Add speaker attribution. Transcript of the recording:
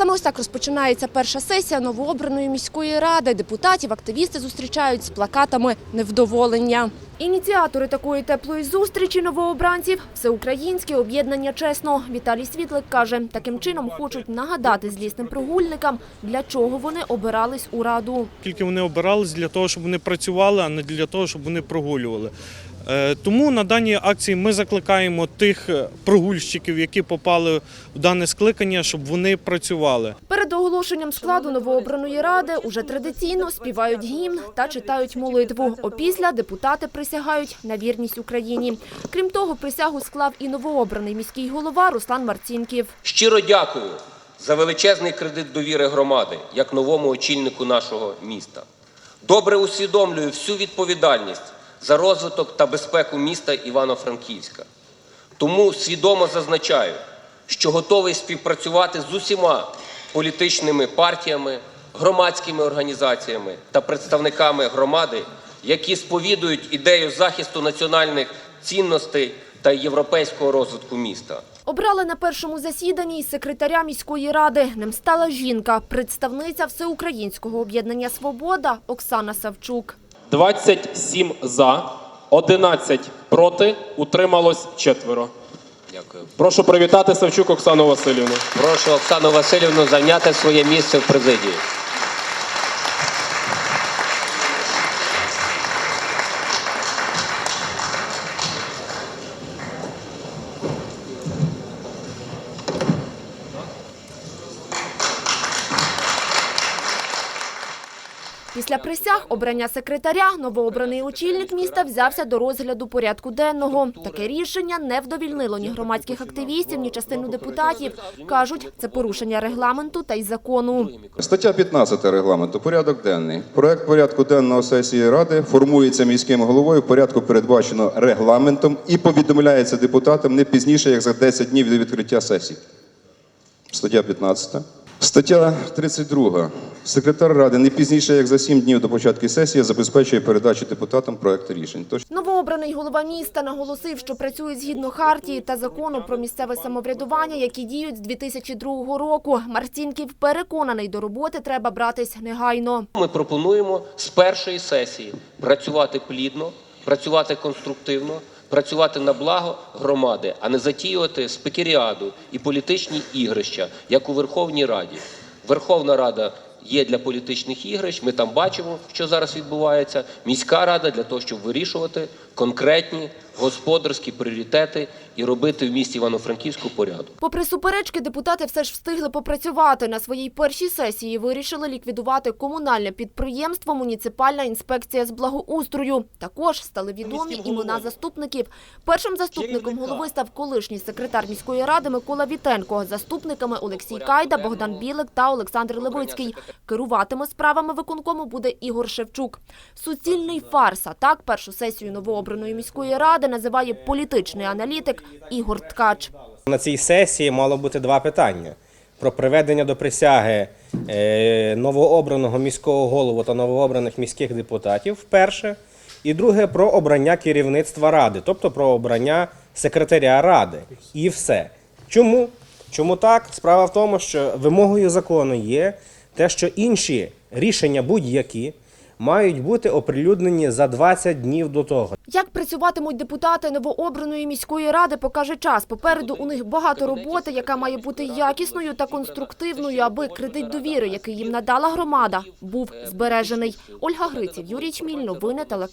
Speaker 1: Саме ось так розпочинається перша сесія новообраної міської ради. Депутатів активісти зустрічають з плакатами невдоволення. Ініціатори такої теплої зустрічі новообранців – всеукраїнське об'єднання «Чесно». Віталій Світлик каже, таким чином хочуть нагадати злісним прогульникам, для чого вони обирались у раду.
Speaker 2: Тільки вони обирались для того, щоб вони працювали, а не для того, щоб вони прогулювали. Е, Тому на даній акції ми закликаємо тих е, прогульщиків, які попали в дане скликання, щоб вони працювали.
Speaker 1: Перед оголошенням складу новообраної ради уже традиційно співають гімн та читають молитву. Опісля депутати присягають на вірність Україні. Крім того, присягу склав і новообраний міський голова Руслан Марцінків.
Speaker 3: Щиро дякую за величезний кредит довіри громади як новому очільнику нашого міста. Добре усвідомлюю всю відповідальність за розвиток та безпеку міста Івано-Франківська. Тому свідомо зазначаю, що готовий співпрацювати з усіма політичними партіями, громадськими організаціями та представниками громади, які сповідують ідею захисту національних цінностей та європейського розвитку міста.
Speaker 1: Обрали на першому засіданні й секретаря міської ради. Ним стала жінка, представниця всеукраїнського об'єднання «Свобода» Оксана Савчук.
Speaker 4: 27 за, 11 проти, утрималось четверо.
Speaker 3: Дякую.
Speaker 4: Прошу привітати Савчук Оксану Васильівну.
Speaker 3: Прошу Оксану Васильівну зайняти своє місце в президії.
Speaker 1: Після присяг обрання секретаря новообраний очільник міста взявся до розгляду порядку денного. Таке рішення не вдовільнило ні громадських активістів, ні частину депутатів. Кажуть, це порушення регламенту та й закону.
Speaker 5: Стаття 15 регламенту. Порядок денний. Проект порядку денного сесії ради формується міським головою порядку, передбачено регламентом, і повідомляється депутатам не пізніше, як за 10 днів до відкриття сесії. Стаття 15. Стаття 32. Секретар ради не пізніше, як за 7 днів до початку сесії, забезпечує передачу депутатам проекту рішень. Тож
Speaker 1: Новообраний голова міста наголосив, що працює згідно хартії та закону про місцеве самоврядування, які діють з 2002 року. Марцінків переконаний, до роботи треба братись негайно.
Speaker 3: Ми пропонуємо з першої сесії працювати плідно, працювати конструктивно, працювати на благо громади, а не затіювати спекеріаду і політичні ігрища, як у Верховній Раді. Верховна Рада є для політичних ігрищ. Ми там бачимо, що зараз відбувається. Міська рада для того, щоб вирішувати конкретні господарські пріоритети і робити в місті Івано-Франківську порядок.
Speaker 1: Попри суперечки, депутати все ж встигли попрацювати. На своїй першій сесії вирішили ліквідувати комунальне підприємство «Муніципальна інспекція з благоустрою». Також стали відомі імена заступників. Першим заступником голови став колишній секретар міської ради Микола Вітенко. Заступниками Олексій Кайда, Богдан Білик та Олександр Левицький. Керуватиме справами виконкому буде Ігор Шевчук. Суцільний фарс. Так першу сесію новообраної міської ради називає політичний аналітик Ігор Ткач.
Speaker 6: На цій сесії мало бути два питання: про приведення до присяги е, новообраного міського голову та новообраних міських депутатів вперше, і друге про обрання керівництва ради, тобто про обрання секретаря ради. І все. Чому? Чому так? Справа в тому, що вимогою закону є те, що інші рішення будь-які мають бути оприлюднені за 20 днів до того.
Speaker 1: Як працюватимуть депутати новообраної міської ради, покаже час. Попереду у них багато роботи, яка має бути якісною та конструктивною, аби кредит довіри, який їм надала громада, був збережений. Ольга Гриців, Юрій Чміль, новини телеканал.